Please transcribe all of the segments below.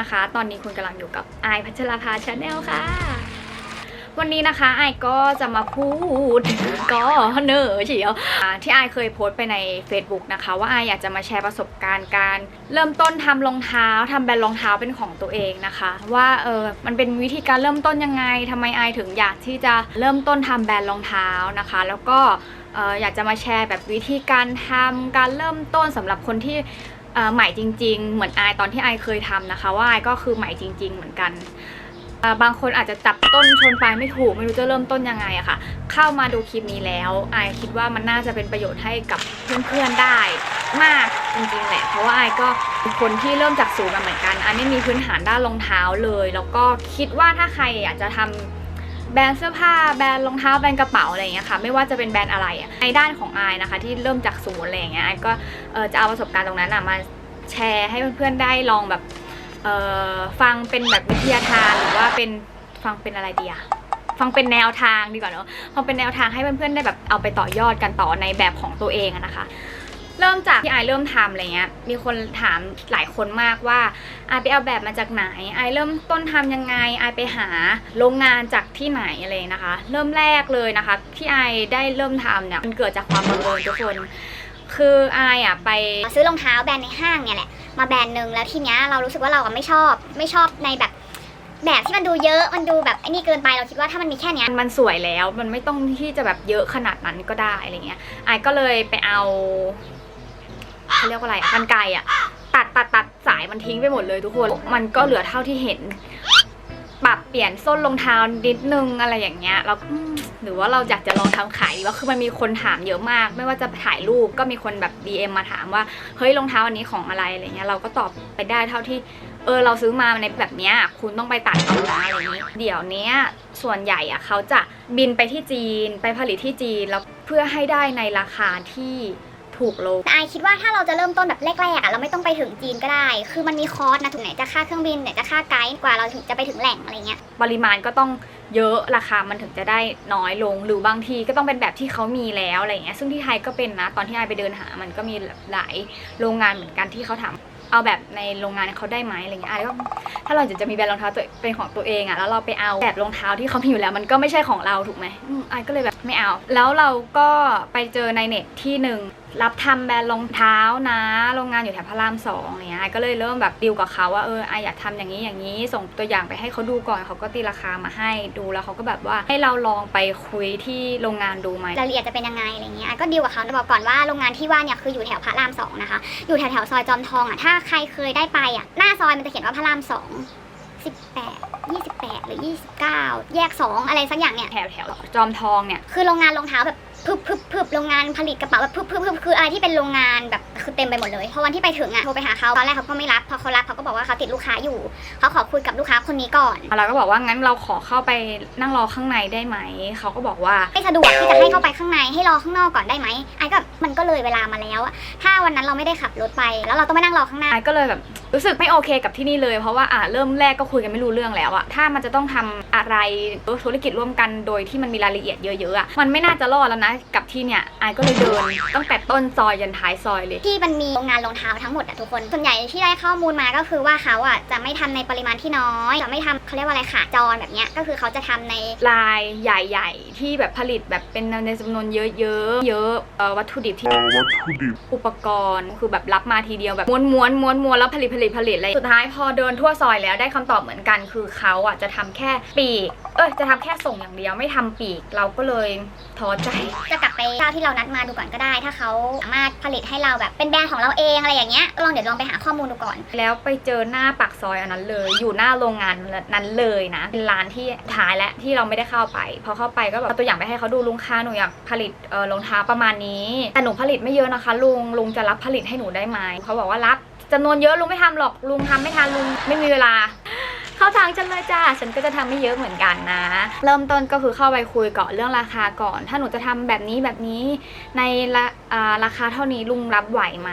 นะคะ ตอนนี้คุณกำลังอยู่กับไอพัชราภาชาแนลค่ะ วันนี้นะคะไอก็จะมาพูดก็เนอเฉียวอ่าที่ไอเคยโพสต์ไปใน Facebook นะคะ ว่าไออยากจะมาแชร์ประสบการณ์การ เริ่มต้นทำรองเท้าทำแบรนด์รองเท้าเป็นของตัวเองนะคะ ว่าเออมันเป็นวิธีการเริ่มต้นยังไงทำไมไอถึงอยากที่จะเริ่มต้นทำแบรนด์รองเท้านะคะ แล้วก็เอ่อยากจะมาแชร์แบบวิธีการทำการเริ่มต้นสำหรับคนที่ ใหม่จริง ๆ เหมือนไอตอนที่ไอเคยทำนะคะ ว่าไอก็คือใหม่จริง ๆ เหมือนกันบางคนอาจจะจับต้นชนปลายไม่ถูก ไม่รู้จะเริ่มต้นยังไงอะค่ะ เข้ามาดูคลิปนี้แล้วไอคิดว่ามันน่าจะเป็นประโยชน์ให้กับเพื่อนๆได้มากจริงๆแหละ เพราะว่าไอก็เป็นคนที่เริ่มจากศูนย์มาเหมือนกันไอไม่มีพื้นฐานด้านรองเท้าเลย แล้วก็คิดว่าถ้าใครอยากจะทำ แบรนด์เสื้อผ้าแบรนด์รองเท้าแบรนด์กระเป๋าอะไรอย่างเงี้ยค่ะไม่ว่าจะเป็นแบรนด์อะไรอะในด้านของอายนะคะ ที่เริ่มจากศูนย์อะไรอย่างเงี้ยอายก็เออจะเอาประสบการณ์ตรงนั้นอะมาแชร์ให้เพื่อนๆได้ลองแบบเออฟังเป็นแบบวิทยาทานหรือว่าเป็นฟังเป็นอะไรดีอะฟังเป็นแนวทางดีกว่าเนอะฟังเป็นแนวทางให้เพื่อนๆได้แบบเอาไปต่อยอดกันต่อในแบบของตัวเองนะคะ เริ่มจากที่ไอเริ่มทำอะไรเงี้ย มีคนถามหลายคนมากว่าไอาไปเอาแบบมาจากไหนไอเริ่มต้นทำยังไงไอไปหาโรงงานจากที่ไหนอะไรนะคะ เริ่มแรกเลยนะคะที่ไอได้เริ่มทำเนี่ยมันเกิดจากความบังเอิญทุกคนคือไออะไปซื้อรองเท้าแบรนด์ในห้างเนี่ยแหละมาแบรนด์หนึ่งแล้วทีเนี้ยเรารู้สึกว่าเราไม่ชอบไม่ชอบในแบบแบบที่มันดูเยอะมันดูแบบไอ้นี่เกินไปเราคิดว่าถ้ามันมีแค่นี้มันสวยแล้วมันไม่ต้องที่จะแบบเยอะขนาดนั้นก็ได้อะไรเงี้ยไอก็เลยไปเอา เขาเรียกว่าอะไรกันไกรอะตัดตัดตัดสายมันทิ้งไปหมดเลยทุกคน มันก็เหลือเท่าที่เห็น ปรับเปลี่ยนส้นรองเท้านิดนึงอะไรอย่างเงี้ยแล้วหรือว่าเราอยากจะลองทำขายว่าคือมันมีคนถามเยอะมาก ไม่ว่าจะถ่ายรูปก็มีคนแบบ DM มาถามว่าเฮ้ยรองเท้าอันนี้ของอะไรอะไรเงี้ยเราก็ตอบไปได้เท่าที่เออเราซื้อมาในแบบเนี้ยคุณต้องไปตัดเอานะอะไรอย่างนี้เดี๋ยวนี้ส่วนใหญ่อะเขาจะบินไปที่จีน ไปผลิตที่จีนแล้วเพื่อให้ได้ในราคาที่ ถูกลงแต่ไอคิดว่าถ้าเราจะเริ่มต้นแบบแรกๆอะเราไม่ต้องไปถึงจีนก็ได้ คือมันมีคอร์สนะถึงไหนจะค่าเครื่องบินไหนจะค่าไกด์กว่าเราถึงจะไปถึงแหล่งอะไรเงี้ยปริมาณก็ต้องเยอะราคามันถึงจะได้น้อยลง หรือบางทีก็ต้องเป็นแบบที่เขามีแล้วอะไรอย่างเงี้ยซึ่งที่ไทยก็เป็นนะตอนที่ไอไปเดินหา มันก็มีหลายโรงงานเหมือนกันที่เขาถามเอาแบบในโรงงานเขาได้ไหมอะไรเงี้ยไอก็ถ้าเราอยากจะมีแบรนด์รองเท้าตัวเป็นของตัวเองอะแล้วเราไปเอาแบบรองเท้าที่เขามีอยู่แล้ว มันก็ไม่ใช่ของเราถูกไหมอืมไอก็เลยแบบไม่เอา แล้วเราก็ไปเจอในเน็ตที่หนึ่งรับทำแบรนด์รองเท้านะ โรงงานอยู่แถวพระรามสองอะไรเงี้ยไอก็เลยเริ่มแบบดีลกับเขาว่าเออไออยากทำอย่างนี้อย่างนี้ ส่งตัวอย่างไปให้เขาดูก่อนเขาก็ตีราคามาให้ดูแล้วเขาก็แบบว่าให้เราลองไปคุยที่โรงงานดูไหมรายละเอียดจะเป็นยังไงอะไรเงี้ยไอก็ดีลกับเขานะบอกก่อนว่าโรงงานที่ว่าเนี่ยคืออยู่แถวพระรามสองนะคะ อยู่แถวแถวๆซอยจอมทองอะถ้าใครเคยได้ไปอะหน้าซอยมันจะเขียนว่าพระรามสองสิบแปดยี่สิบแปดหรือยี่สิบเก้าแยกสองอะไรสักอย่างเนี่ยแถวแถวจอมทองเนี่ยคือโรงงานรองเท้าแบบพึบพึบพึบ โรงงานผลิตกระเป๋าแบบพึบพึบพึบคืออะไรที่เป็นโรงงานแบบคือเต็มไปหมดเลยพอวันที่ไปถึงอะโทรไปหาเขาตอนแรกเขาก็ไม่รับพอเขารับเขาก็บอกว่าเขาติดลูกค้าอยู่เขาขอคุยกับลูกค้าคนนี้ก่อนเราก็บอกว่างั้นเราขอเข้าไปนั่งรอข้างในได้ไหมเขาก็บอกว่าไม่สะดวกที่จะให้เข้าไปข้างในให้รอข้างนอกก่อนได้ไหมไอ้ก็มันก็เลยเวลามาแล้วอะถ้าวันนั้นเราไม่ได้ขับรถไป แล้วเราต้องไปนั่งรอข้างหน้าไอก็เลยแบบรู้สึกไม่โอเคกับที่นี่เลยเพราะว่าอะเริ่มแรกก็คุยกันไม่รู้เรื่องแล้วอะถ้ามันจะต้องทำอะไรธุรกิจร่วมกันโดยที่มันมีรายละเอียดเยอะๆอะมันไม่น่าจะรอดแล้วนะกับ ที่เนี่ยไอก็เลยเดินตั้งแต่ต้นซอยยันท้ายซอยเลย ที่มันมีโรงงานรองเท้าทั้งหมดอะทุกคน ส่วนใหญ่ที่ได้ข้อมูลมาก็คือว่าเขาอะจะไม่ทำในปริมาณที่น้อย จะไม่ทำเขาเรียกว่าอะไรขาจรแบบเนี้ย ก็คือเขาจะทำใน ลายใหญ่ ๆ ที่แบบผลิตแบบเป็นในจำนวนเยอะๆ เยอะเอ่อวัตถุดิบที่ วัตถุดิบ อุปกรณ์คือแบบรับมาทีเดียวแบบม้วนม้วนม้วนม้วนแล้วผลิตผลิตผลิตอะไรสุดท้ายพอเดินทั่วซอยแล้วได้คำตอบเหมือนกัน คือเขาอะจะทำแค่ปีก เอ้ยจะทำแค่ส่งอย่างเดียวไม่ทำปีกเราก็เลยท้อใจ จะกลับไปไปเจ้าที่เรานัดมาดูก่อนก็ได้ ถ้าเขาสามารถผลิตให้เราแบบเป็นแบรนด์ของเราเองอะไรอย่างเงี้ยลองเดี๋ยวลองไปหาข้อมูลดูก่อน แล้วไปเจอหน้าปากซอยอันนั้นเลย อยู่หน้าโรงงานนั้นเลยนะ เป็นร้านที่ท้ายและที่เราไม่ได้เข้าไป พอเข้าไปก็แบบตัวอย่างไปให้เขาดูลุงค้าหนูอยากผลิตเอ่อรองเท้าประมาณนี้แต่หนูผลิตไม่เยอะนะคะลุงลุงจะรับผลิตให้หนูได้ไหมเขาบอกว่ารับจำนวนเยอะลุงไม่ทำหรอกลุงทำไม่ทันลุงไม่มีเวลา เข้าทางฉันเลยจ้า ฉันก็จะทำไม่เยอะเหมือนกันนะ เริ่มต้นก็คือเข้าไปคุยก่อนเรื่องราคาก่อน ถ้าหนูจะทำแบบนี้แบบนี้ในละอ่าราคาเท่านี้ลุงรับไหวไหม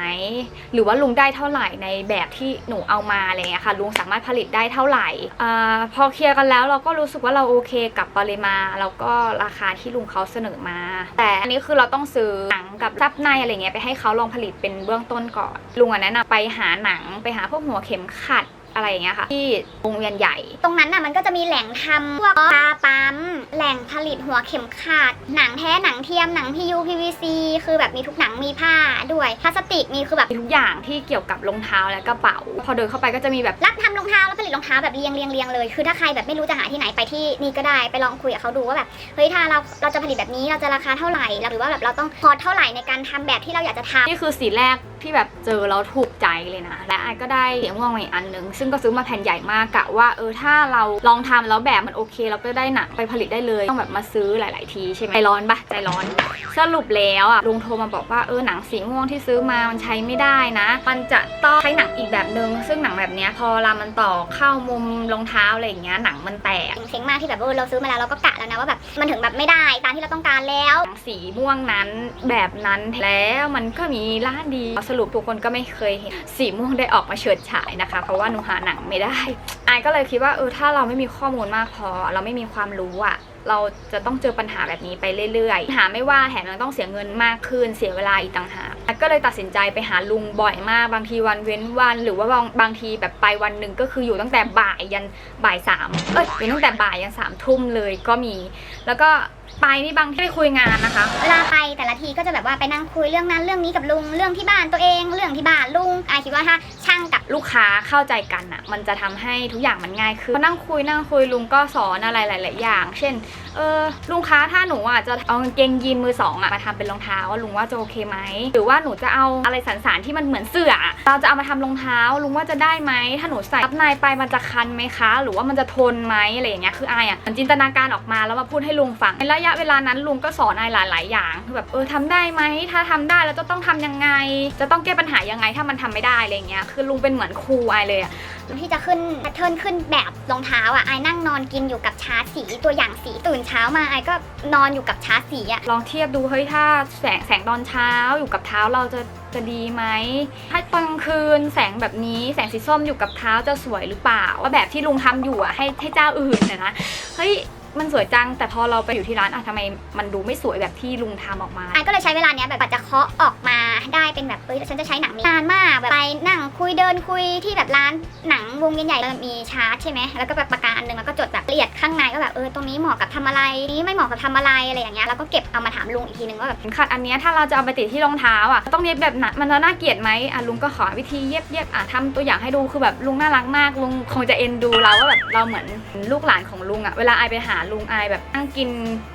หรือว่าลุงได้เท่าไหร่ในแบบที่หนูเอามาอะไรเงี้ยค่ะ ลุงสามารถผลิตได้เท่าไหร่อาพอเคลียร์กันแล้วเราก็รู้สึกว่าเราโอเคกับปริมาณแล้วก็ราคาที่ลุงเขาเสนอมา แต่อันนี้คือเราต้องซื้อหนังกับซับในอะไรเงี้ยไปให้เขาลองผลิตเป็นเบื้องต้นก่อน ลุงอะแนะนำไปหาหนังไปหาพวกหัวเข็มขัด อะไรอย่างเงี้ยค่ะ ที่วงเวียนใหญ่ ตรงนั้นน่ะมันก็จะมีแหล่งทำพวกปลาปั๊ม แหล่งผลิตหัวเข็มขัดหนังแท้หนังเทียมหนัง PU PVC คือแบบมีทุกหนังมีผ้าด้วยพลาสติกมีคือแบบมีทุกอย่างที่เกี่ยวกับรองเท้าและกระเป๋า พอเดินเข้าไปก็จะมีแบบรับทำรองเท้าแล้วผลิตรองเท้าแบบเรียงเรียงเรียงเลย คือถ้าใครแบบไม่รู้จะหาที่ไหนไปที่นี่ก็ได้ไปลองคุยกับเขาดูว่าแบบเฮ้ยถ้าเราเราจะผลิตแบบนี้เราจะราคาเท่าไหร่หรือว่าแบบเราต้องพอเท่าไหร่ในการทำแบบที่เราอยากจะทำนี่คือสีแรกที่แบบเจอแล้วถูกใจเลยนะและไอก็ได้สีม่วงมาอีกอันหนึ่งซึ่งก็ซื้อมาแผ่นใหญ่มากกะว่าเออถ้าเราลองทำแล้วแบบมันโอเค เราก็ได้หนังไปผลิตได้เลยต้องแบบมาซื้อหลาย ๆ ทีใช่ไหมใจร้อนปะใจร้อน สรุปแล้วอะลุงโทรมาบอกว่าเออหนังสีม่วงที่ซื้อมามันใช้ไม่ได้นะ มันจะต้องใช้หนังอีกแบบนึง ซึ่งหนังแบบเนี้ยพอเวลามันต่อเข้ามุมรองเท้าอะไรอย่างเงี้ยหนังมันแตกเซ็งมากที่แบบเออเราซื้อมาแล้วเราก็กะแล้วนะว่าแบบมันถึงแบบไม่ได้ตามที่เราต้องการแล้วหนังสีม่วงนั้นแบบนั้นแล้วมันก็มีร้านดีสรุปทุกคนก็ไม่เคยเห็นสีม่วงได้ออกมาเฉิดฉายนะคะ เพราะว่าหนูหาหนังไม่ได้ไอายก็เลยคิดว่าเออถ้าเราไม่มีข้อมูลมากพอ เราไม่มีความรู้อะเราจะต้องเจอปัญหาแบบนี้ไปเรื่อยๆ หาไม่ว่าแถมยังต้องเสียเงินมากขึ้น เสียเวลาอีกต่างหากก็เลยตัดสินใจไปหาลุงบ่อยมาก บางทีวันเว้นวัน หรือว่าบางบางทีแบบไปวันหนึ่งก็คืออยู่ตั้งแต่บ่ายยันบ่ายสามเอ้ยอยู่ตั้งแต่บ่ายยันสามทุ่มเลยก็มี แล้วก็ ไปนี่บางที่ไปคุยงานนะคะ เวลาไปแต่ละทีก็จะแบบว่าไปนั่งคุยเรื่องนั้นเรื่องนี้กับลุงเรื่องที่บ้านตัวเอง เรื่องที่บ้านลุงอายคิดว่าถ้าช่างกับลูกค้าเข้าใจกันอะมันจะทำให้ทุกอย่างมันง่ายขึ้นพอนั่งคุยนั่งคุยลุงก็สอนอะไรหลาย ๆ อย่าง เช่น เออลุงคะถ้าหนูอะจะเอากางเกงยีนมือสองอะมาทำเป็นรองเท้าลุงว่าจะโอเคไหมหรือว่าหนูจะเอาอะไรสันๆที่มันเหมือนเสื้ออะเราจะเอามาทำรองเท้าลุงว่าจะได้ไหมถ้าหนูใส่ทับในไปมันจะคันไหมคะ หรือว่ามันจะทนไหมอะไรอย่างเงี้ยคืออายอะมันจินตนาการออกมาแล้วมาพูดให้ลุงฟังในระยะเวลานั้นลุงก็สอนอายหลาย ๆ อย่างคือแบบเออทำได้ไหมถ้าทำได้แล้วจะต้องทำยังไง จะต้องแก้ปัญหายังไงถ้ามันทำไม่ได้อะไรอย่างเงี้ยคือลุงเป็นเหมือนครูอายเลยอะ ที่จะขึ้นแพทเทิร์นขึ้นแบบรองเท้าอะไอ้นั่งนอนกินอยู่กับชาสีตัวอย่างสีตื่นเช้ามาไอ้ก็นอนอยู่กับชาสีอะลองเทียบดูเฮ้ยถ้าแสงแสงตอนเช้าอยู่กับเท้าเราจะจะดีไหมถ้าตอนกลางคืนแสงแบบนี้แสงสีส้มอยู่กับเท้าจะสวยหรือเปล่า ว่าแบบที่ลุงทำอยู่อะให้ให้เจ้าอื่นเนี่ยนะเฮ้ย มันสวยจัง แต่พอเราไปอยู่ที่ร้านอะทำไมมันดูไม่สวยแบบที่ลุงทำออกมาไอ้ก็เลยใช้เวลาเนี้ยแบบกว่าจะเคาะออกมาได้เป็นแบบเอ้ยฉันจะใช้หนังนี้นานมากแบบไปนั่งคุยเดินคุยที่แบบร้านหนังวงใหญ่ๆแล้วมีชาร์ตใช่ไหมแล้วก็แบบปากกาอันหนึงแล้วก็จดแบบละเอียดข้างในก็แบบเออตรงนี้เหมาะกับทำอะไรนี้ไม่เหมาะกับทำอะไรอะไรอย่างเงี้ยแล้วก็เก็บเอามาถามลุงอีกทีนึงว่าแบบ ขัดอันเนี้ยถ้าเราจะเอาไปติดที่รองเท้าอะต้องเย็บแบบไหนมันจะน่าเกลียดไหมอะลุงก็ขอวิธีเย็บเย็บอะทำตัวอย่างให้ดูคือแบบลุงน่ารักมากลุงคงจะเอ็นดูเราว่าแบบเราเหมือนลูกหลานของลุงอะเวลาไอายไปหาลุงไอายแบบนั่งกิน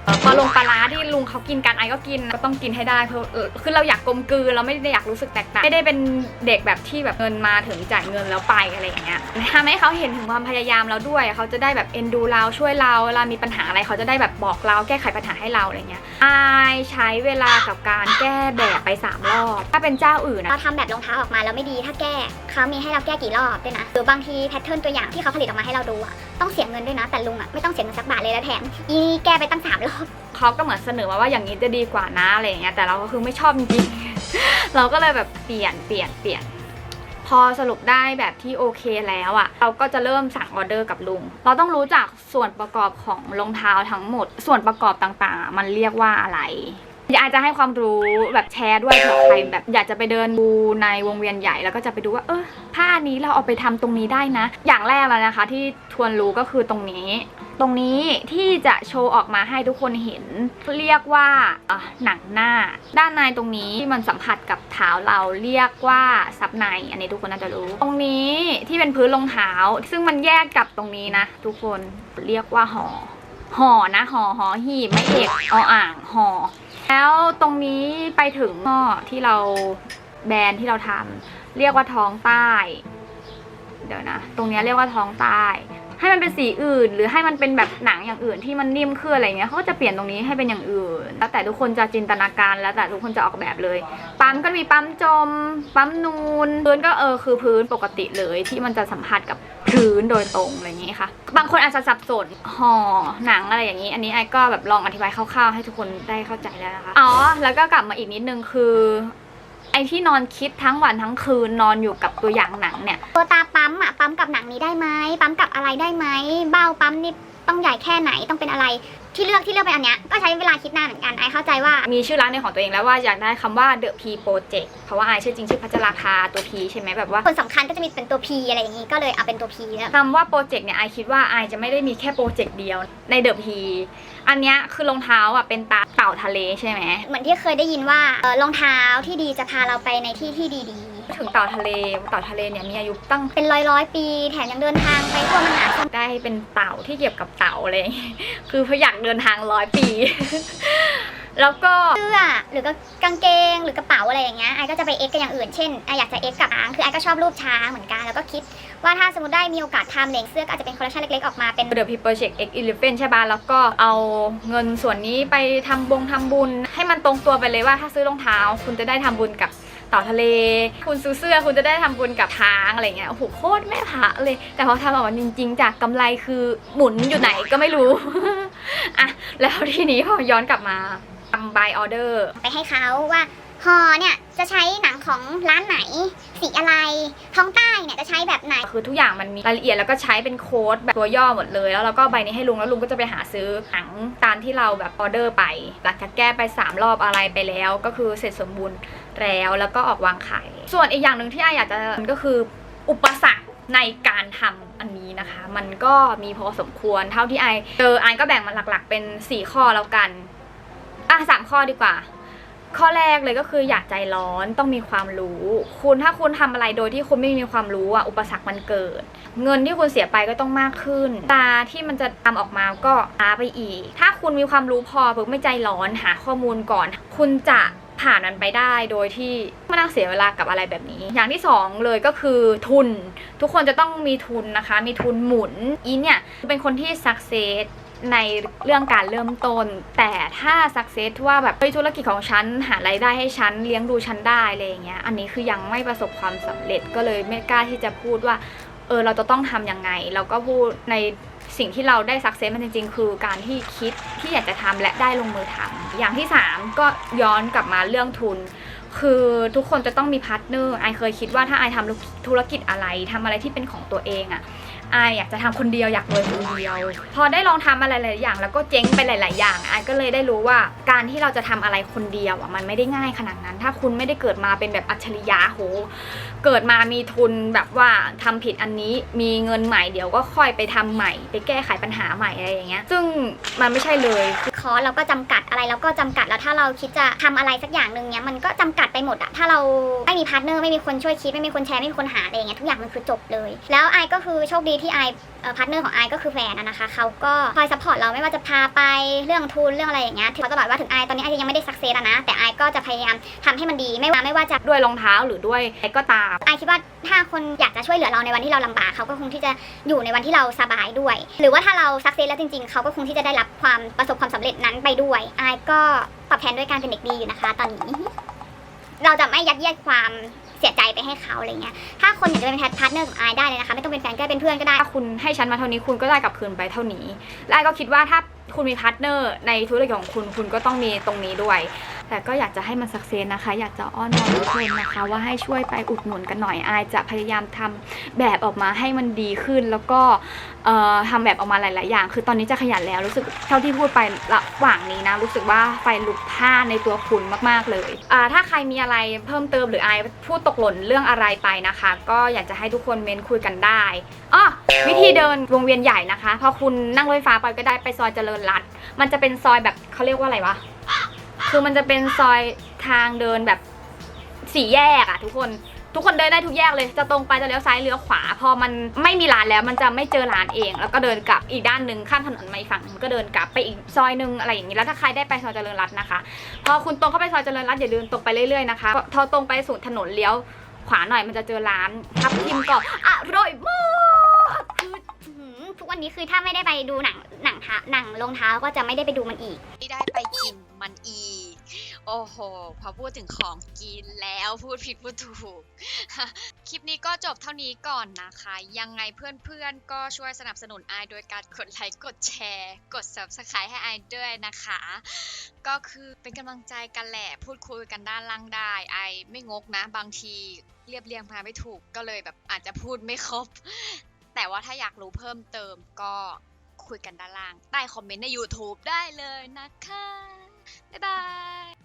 เอ่อปลาลงปลาร้าที่ลุงเขากินกันไอายก็กินก็ต้องกินให้ได้เพราะเออคือเราอยากกลมกลืนเราไม่ได้อยากรู้สึกแตกต่างไม่ได้เป็นเด็กแบบที่แบบเงินมาถึงจ่ายเงินแล้วไปอะไรอย่างเงี้ยทำให้เขาเห็นถึงความพยายามเราด้วยเขาจะได้แบบเอ็นดูเราช่วยเราเวลามีปัญหาอะไรเขาจะได้แบบบอกเราแก้ไขปัญหาให้เราอะไรเงี้ยอายใช้เวลากับการแก้แบบไป 3 รอบ ถ้าเป็นเจ้าอื่นเรานะทำแบบรองเท้าออกมาแล้วไม่ดีถ้าแก้เขามีให้เราแก้กี่รอบด้วยนะหรือบางทีแพทเทิร์นตัวอย่างที่เขาผลิตออกมาให้เราดูอะ ต้องเสียเงินด้วยนะ แต่ลุงอะไม่ต้องเสียเงินสักบาทเลยแล้วแถมอีนี่แกไปตั้งสามรอบเขาก็เหมือนเสนอมาว่าอย่างนี้จะดีกว่านะอะไรอย่างเงี้ยแต่เราก็คือไม่ชอบจริงๆ เราก็เลยแบบเปลี่ยนเปลี่ยนเปลี่ยน พอสรุปได้แบบที่โอเคแล้วอะ่ะ เราก็จะเริ่มสั่งออเดอร์กับลุง เราต้องรู้จักส่วนประกอบของรองเท้าทั้งหมด ส่วนประกอบต่างๆอะมันเรียกว่าอะไร อยากจะให้ความรู้แบบแชร์ด้วยเผื่อใครแบบอยากจะไปเดินดูในวงเวียนใหญ่แล้วก็จะไปดูว่าเออผ้านี้เราเอาไปทำตรงนี้ได้นะ อย่างแรกแล้วนะคะ ที่ทวนรู้ก็คือตรงนี้ ตรงนี้ที่จะโชว์ออกมาให้ทุกคนเห็น เรียกว่าหนังหน้า ด้านในตรงนี้ที่มันสัมผัสกับเท้าเราเรียกว่าซับในอันนี้ทุกคนน่าจะรู้ ตรงนี้ที่เป็นพื้นรองเท้า ซึ่งมันแยกกับตรงนี้นะ ทุกคนเรียกว่าห่อห่อนะห่อห่อหีบไม่เอกออ่างห่อ แล้วตรงนี้ไปถึงห่อที่เราแบรนด์ที่เราทำเรียกว่าท้องใต้ เดี๋ยวนะ ตรงนี้เรียกว่าท้องใต้ ให้มันเป็นสีอื่น หรือให้มันเป็นแบบหนังอย่างอื่นที่มันนิ่มขึ้นอะไรเงี้ยเขาก็จะเปลี่ยนตรงนี้ให้เป็นอย่างอื่น แล้วแต่ทุกคนจะจินตนาการแล้วแต่ทุกคนจะออกแบบเลย ปั๊มก็มีปั๊มจม ปั๊มนูน พื้นก็เออคือพื้นปกติเลยที่มันจะสัมผัสกับ พื้นโดยตรงอะไรอย่างงี้ค่ะ บางคนอาจจะสับสนห่อหนังอะไรอย่างนี้ อันนี้ไอ้ก็แบบลองอธิบายคร่าวๆให้ทุกคนได้เข้าใจแล้วนะคะ อ๋อ แล้วก็กลับมาอีกนิดนึงคือ ไอ้ที่นอนคิดทั้งวันทั้งคืนนอนอยู่กับตัวอย่างหนังเนี่ย ตัวตาปั๊มอะปั๊มกับหนังนี้ได้ไหมปั๊มกับอะไรได้ไหมเบ้าปั๊มนี่ ต้องใหญ่แค่ไหนต้องเป็นอะไร ที่เลือกที่เลือกเป็นอันเนี้ยก็ใช้เวลาคิดนานเหมือนกันไอเข้าใจว่ามีชื่อร้านในของตัวเองแล้วว่าอยากได้คำว่า The P Project เพราะว่าไอายชื่อจริงชื่อพัชราภาตัว P ใช่ไหมแบบว่าคนสำคัญก็จะมีเป็นตัว P อะไรอย่างนี้ก็เลยเอาเป็นตัว P แล้วคำว่าโปรเจกต์เนี่ยไอคิดว่าไอจะไม่ได้มีแค่โปรเจกต์เดียวในเดอะพีอันเนี้ยคือรองเท้าอะเป็นตาเต่าทะเลใช่ไหมเหมือนที่เคยได้ยินว่าเอ่อรองเท้าที่ดีจะพาเราไปในที่ที่ดี ถึงเต่าทะเลเต่าทะเลเนี่ยมีอายุตั้งๆเป็นร้อยร้อยๆปี แถมยังเดินทางไปทั่วมหาสมุทรได้เป็นเต่าที่เกี่ยวกับเต่าอะไรอย่างเลยคือเพราะอยากเดินทางร้อยปี แล้วก็เสื้อหรือก็กางเกงหรือกระเป๋าอะไรอย่างเงี้ยไอก็จะไปเอ็กกับอย่างอื่นเช่นไออยากจะเอ็กกับช้างคือไอก็ชอบรูปช้างเหมือนกันแล้วก็คิดว่าถ้าสมมติได้มีโอกาสทำเหลงเสื้อก็อาจจะเป็นคอลเลคชันเล็กๆ ออกมาเป็นเดอะพีโปรเจกต์ X Elephant ใช่ป่ะแล้วก็เอาเงินส่วนนี้ไปทำบงทำบุญ ให้มันตรงตัวไปเลยว่าถ้าซื้อรองเท้า คุณจะได้ทำบุญกับเต่อทะเล คุณซื้อเสื้อคุณจะได้ทำบุญกับช้างอะไรเงี้ยโอ้โหโคตรแม่พระเลย แต่พอทำออกมาจริงๆจากกำไรคือหมุนอยู่ไหนก็ไม่รู้อะแล้วทีนี้พอย้อนกลับมาทำ buy order ไปให้เขาว่า ฮอเนี่ยจะใช้หนังของร้านไหน สีอะไร ท้องใต้เนี่ยจะใช้แบบไหน คือทุกอย่างมันมีรายละเอียดแล้วก็ใช้เป็นโค้ดแบบตัวย่อหมดเลย แล้วเราก็ใบนี้ให้ลุงแล้วลุงก็จะไปหาซื้อหนังตามที่เราแบบออเดอร์ไป หลังจากแก้ไป 3 รอบอะไรไปแล้ว ก็คือเสร็จสมบูรณ์แล้วแล้วก็ออกวางขายส่วนอีกอย่างหนึ่งที่ไออยากจะก็คืออุปสรรคในการทำอันนี้นะคะ มันก็มีพอสมควรเท่าที่ไอเจอไอก็แบ่งมันหลักๆ เป็น 4 ข้อแล้วกัน อะสามข้อดีกว่า ข้อแรกเลยก็คืออยากใจร้อนต้องมีความรู้ คุณถ้าคุณทำอะไรโดยที่คุณไม่มีความรู้อะอุปสรรคมันเกิด เงินที่คุณเสียไปก็ต้องมากขึ้น ตาที่มันจะทำออกมาก็ช้าไปอีก ถ้าคุณมีความรู้พอฝึกไม่ใจร้อนหาข้อมูลก่อน คุณจะผ่านมันไปได้โดยที่ไม่ต้องเสียเวลากับอะไรแบบนี้ อย่างที่สองเลยก็คือทุน ทุกคนจะต้องมีทุนนะคะ มีทุนหมุนอีเนี่ยเป็นคนที่สักเซส ในเรื่องการเริ่มต้น แต่ถ้าสักเซสว่าแบบเฮ้ยธุรกิจของฉันหารายได้ให้ฉันเลี้ยงดูฉันได้อะไรอย่างเงี้ยอันนี้คือยังไม่ประสบความสำเร็จก็เลยไม่กล้าที่จะพูดว่าเออเราจะต้องทำยังไงเราก็พูดในสิ่งที่เราได้สักเซสมันจริง ๆ คือการที่คิดที่อยากจะทำและได้ลงมือทำอย่างที่ 3 ก็ย้อนกลับมาเรื่องทุน คือทุกคนจะต้องมีพาร์ทเนอร์ไอเคยคิดว่าถ้าไอทำธุรกิจอะไรทำอะไรที่เป็นของตัวเองอะไออยากจะทำคนเดียวอยากรวยคนเดียว พอได้ลองทำอะไรหลายอย่าง แล้วก็เจ๊งไปหลาย ๆ อย่างไอก็เลยได้รู้ว่าการที่เราจะทำอะไรคนเดียวอะมันไม่ได้ง่ายขนาดนั้น ถ้าคุณไม่ได้เกิดมาเป็นแบบอัจฉริยะโหเกิดมามีทุนแบบว่าทำผิดอันนี้มีเงินใหม่เดี๋ยวก็ค่อยไปทำใหม่ ไปแก้ไขปัญหาใหม่อะไรอย่างเงี้ย ซึ่งมันไม่ใช่เลยคอร์สเราก็จำกัดอะไรเราก็จำกัดแล้วถ้าเราคิดจะทำอะไรสักอย่างหนึ่งเนี้ยมันก็จำกัดไปหมดอะถ้าเราไม่มีพาร์ทเนอร์ไม่มีคนช่วยคิดไม่มีคนแชร์ไม่มีคนหาอะไรอย่างเงี้ยทุกอย่างมันคือจบเลย แล้วไอก็คือโชคดีที่ไอเอ่อพาร์ทเนอร์ของไอก็คือแฟนอะนะคะเขาก็คอยซัพพอร์ตเราไม่ว่าจะพาไปเรื่องทุนเรื่องอะไรอย่างเงี้ยถึงเขาตลอดว่าถึงไอตอนนี้ไอยังไม่ได้สักเซสอะนะแต่ไอก็จะพยายามทำให้มันดีไม่ว่าไม่ว่าจะด้วยรองเท้าหรือด้วยอะไรก็ตามไอคิดว่าถ้าคนอยากจะช่วยเหลือเราในวันที่เราลำบากเขาก็คงที่จะอยู่ในวันที่เราสบายด้วย หรือว่าถ้าเราสักเซสแล้วจริง ๆเขาก็คงที่จะได้รับความประสบความสำเร็จนั้นไปด้วยไอก็ตอบแทนด้วยการเป็นเด็กดีอยู่นะคะ ตอนนี้ เราจะไม่ยัดเยียดความ เสียใจไปให้เขาอะไรเงี้ย ถ้าคนอยากจะเป็นพาร์ทเนอร์กับไอได้เลยนะคะ ไม่ต้องเป็นแฟนก็ได้เป็นเพื่อนก็ได้ ถ้าคุณให้ฉันมาเท่านี้คุณก็ได้กลับคืนไปเท่านี้ และไอก็คิดว่าถ้าคุณมีพาร์ทเนอร์ในธุรกิจของคุณ คุณก็ต้องมีตรงนี้ด้วย แต่ก็อยากจะให้มันสักเซนนะคะ อยากจะอ้อนวอนทุกคนนะคะ ว่าให้ช่วยไปอุดหนุนกันหน่อยอายจะพยายามทำแบบออกมาให้มันดีขึ้น แล้วก็เอ่อทำแบบออกมาหลาย ๆ อย่าง คือตอนนี้จะขยันแล้วรู้สึกเท่าที่พูดไประหว่างนี้นะรู้สึกว่าไฟลุกพล่าในตัวคุณมาก ๆ เลยถ้าใครมีอะไรเพิ่มเติมหรืออายพูดตกหล่นเรื่องอะไรไปนะคะ ก็อยากจะให้ทุกคนเม้นคุยกันได้อ้อวิธีเดินวงเวียนใหญ่นะคะพอคุณนั่งรถไฟฟ้าไปก็ได้ไปซอยเจริญรัตน์มันจะเป็นซอยแบบเขาเรียกว่าอะไรวะ คือมันจะเป็นซอยทางเดินแบบสี่แยกอะทุกคน ทุกคนเดินได้ทุกแยกเลย จะตรงไปจะเลี้ยวซ้ายเลี้ยวขวา พอมันไม่มีร้านแล้วมันจะไม่เจอร้านเอง แล้วก็เดินกลับอีกด้านหนึ่งข้ามถนนมาอีกฝั่งหนึ่งก็เดินกลับไปอีกซอยหนึ่งอะไรอย่างนี้แล้วถ้าใครได้ไปซอยเจริญรัตน์นะคะ พอคุณตรงเข้าไปซอยเจริญรัตน์อย่าลืมตรงไปเรื่อยๆนะคะพอตรงไปสู่ถนนเลี้ยวขวาหน่อยมันจะเจอร้านทับทิมก็อร่อยมากคือทุกวันนี้คือถ้าไม่ได้ไปดูหนังหนังเท้าหนังรองเท้าก็จะไม่ได้ไปดูมันอีกที่ได้ไปกินมันอีก โอ้โห พอพูดถึงของกินแล้วพูดผิดพูดถูก คลิปนี้ก็จบเท่านี้ก่อนนะคะ ยังไงเพื่อนๆ ก็ช่วยสนับสนุนไอโดยการกดไลค์ กดแชร์ กด subscribe ให้ไอด้วยนะคะ ก็คือเป็นกำลังใจกันแหละ พูดคุยกันด้านล่างได้ ไอไม่งกนะ บางทีเรียบเรียงมาไม่ถูก ก็เลยแบบอาจจะพูดไม่ครบ แต่ว่าถ้าอยากรู้เพิ่มเติมก็คุยคุยกันด้านล่าง ใต้คอมเมนต์ใน YouTube ได้เลยนะคะ บ๊ายบาย